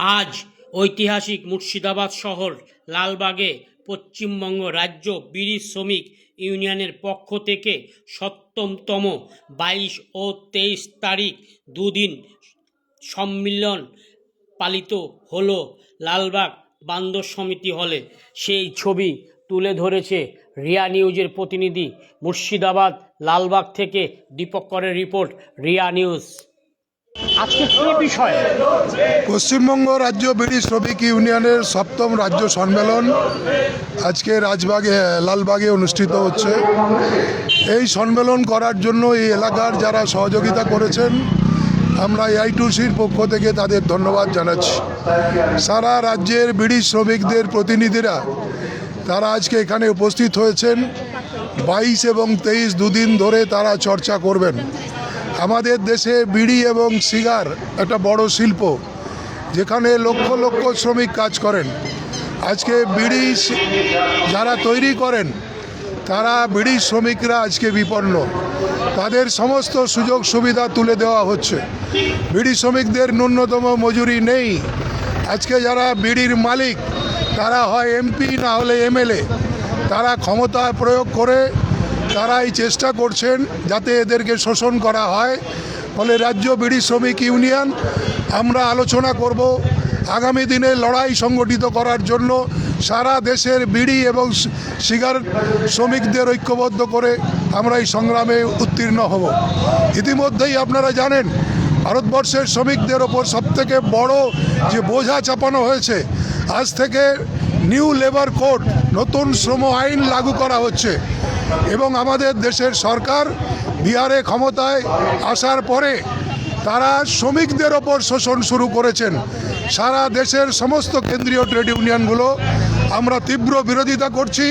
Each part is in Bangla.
আজ ঐতিহাসিক মুর্শিদাবাদ শহর লালবাগে পশ্চিমবঙ্গ রাজ্য বিড়ি শ্রমিক ইউনিয়নের পক্ষ থেকে সপ্তমতম বাইশ ও তেইশ তারিখ দুদিন সম্মিলন পালিত হলো লালবাগ বান্দর সমিতি হলে। সেই ছবি তুলে ধরেছে রিয়া নিউজের প্রতিনিধি মুর্শিদাবাদ লালবাগ থেকে দীপকরের রিপোর্ট, রিয়া নিউজ। আজকে কি বিষয়? পশ্চিমবঙ্গ রাজ্য বিড়ি শ্রমিক ইউনিয়নের সপ্তম রাজ্য সম্মেলন আজকে রাজবাগে, লালবাগে অনুষ্ঠিত হচ্ছে। এই সম্মেলন করার জন্য এই এলাকার যারা সহযোগিতা করেছেন, আমরা এআইটুসির পক্ষ থেকে তাদের ধন্যবাদ জানাচ্ছি। সারা রাজ্যের বিড়ি শ্রমিকদের প্রতিনিধিরা, তারা আজকে এখানে উপস্থিত হয়েছেন। বাইশ এবং তেইশ দুদিন ধরে তারা চর্চা করবেন। আমাদের দেশে বিড়ি এবং সিগার একটা বড় শিল্প, যেখানে লক্ষ লক্ষ শ্রমিক কাজ করেন। আজকে বিড়ি যারা তৈরি করেন, তারা বিড়ি শ্রমিকরা আজকে বিপন্ন। তাদের সমস্ত সুযোগ সুবিধা তুলে দেওয়া হচ্ছে। বিড়ি শ্রমিকদের ন্যূনতম মজুরি নেই। আজকে যারা বিড়ির মালিক, তারা হয় এমপি না হলে এমএলএ, তারা ক্ষমতা প্রয়োগ করে তারা এই চেষ্টা করছেন যাতে এদেরকে শোষণ করা হয়। ফলে রাজ্য বিড়ি শ্রমিক ইউনিয়ন, আমরা আলোচনা করব আগামী দিনে লড়াই সংগঠিত করার জন্য সারা দেশের বিড়ি এবং সিগারেট শ্রমিকদের ঐক্যবদ্ধ করে আমরা এই সংগ্রামে উত্তীর্ণ হব। ইতিমধ্যেই আপনারা জানেন, ভারতবর্ষের শ্রমিকদের ওপর সবথেকে বড় যে বোঝা চাপানো হয়েছে, আজ থেকে নিউ লেবার কোড, নতুন শ্রম আইন লাগু করা হচ্ছে। এবং আমাদের দেশের সরকার বিহারে ক্ষমতায় আসার পরে তারা শ্রমিকদের ওপর শোষণ শুরু করেছেন। সারা দেশের সমস্ত কেন্দ্রীয় ট্রেড ইউনিয়নগুলো আমরা তীব্র বিরোধিতা করছি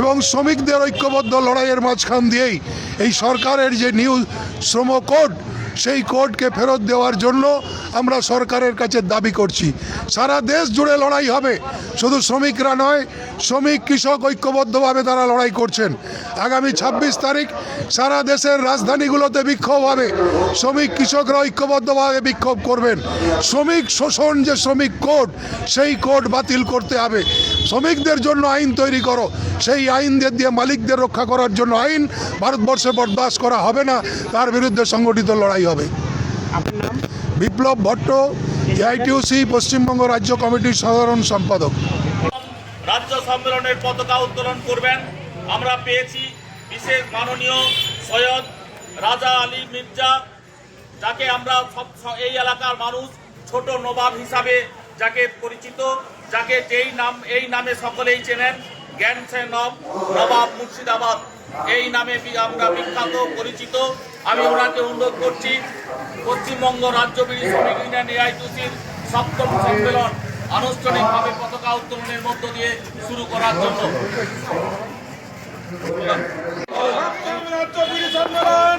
এবং শ্রমিকদের ঐক্যবদ্ধ লড়াইয়ের মাঝখান দিয়েই এই সরকারের যে নিউ শ্রম কোড সেই কোর্টকে ফেরত দেওয়ার জন্য আমরা সরকারের কাছে দাবি করছি। সারা দেশ জুড়ে লড়াই হবে। শুধু শ্রমিকরা নয়, শ্রমিক, কৃষক ঐক্যবদ্ধভাবে তারা লড়াই করছেন। আগামী ২৬ তারিখ সারা দেশের রাজধানীগুলোতে বিক্ষোভ হবে। শ্রমিক, কৃষকরা ঐক্যবদ্ধভাবে বিক্ষোভ করবেন। শ্রমিক শোষণ যে শ্রমিক কোর্ট, সেই কোর্ট বাতিল করতে হবে। শ্রমিকদের জন্য আইন তৈরি করো। সেই আইনদের দিয়ে মালিকদের রক্ষা করার জন্য আইন ভারতবর্ষে বরদাস্ত করা হবে না। তার বিরুদ্ধে সংগঠিত লড়াই হবে। বিপ্লব ভট্ট এআইটিউসি পশ্চিমবঙ্গ রাজ্য কমিটির সাধারণ সম্পাদক। রাজ্য সম্মেলনের পতাকা উত্তোলন করবেন। আমরা পেয়েছি বিশেষ মাননীয় সৈয়দ রাজা আলী মির্জা যাকে আমরা সব এই এলাকার মানুষ ছোট নবাব হিসাবে যাকে পরিচিত, যাকে যেই নাম, এই নামে সকলেই চেনেন, জ্ঞান নব নবাব মুর্শিদাবাদ। এই নামে আমরা বিখ্যাত, পরিচিত। আমি ওনাকে অনুরোধ করছি, পশ্চিমবঙ্গ রাজ্য বিড়ি শ্রমিক ইউনিয়ন এআইটিসির সপ্তম সম্মেলন আনুষ্ঠানিকভাবে পতাকা উত্তোলনের মধ্য দিয়ে শুরু করার জন্য। রাজ্য বিড়ি সম্মেলন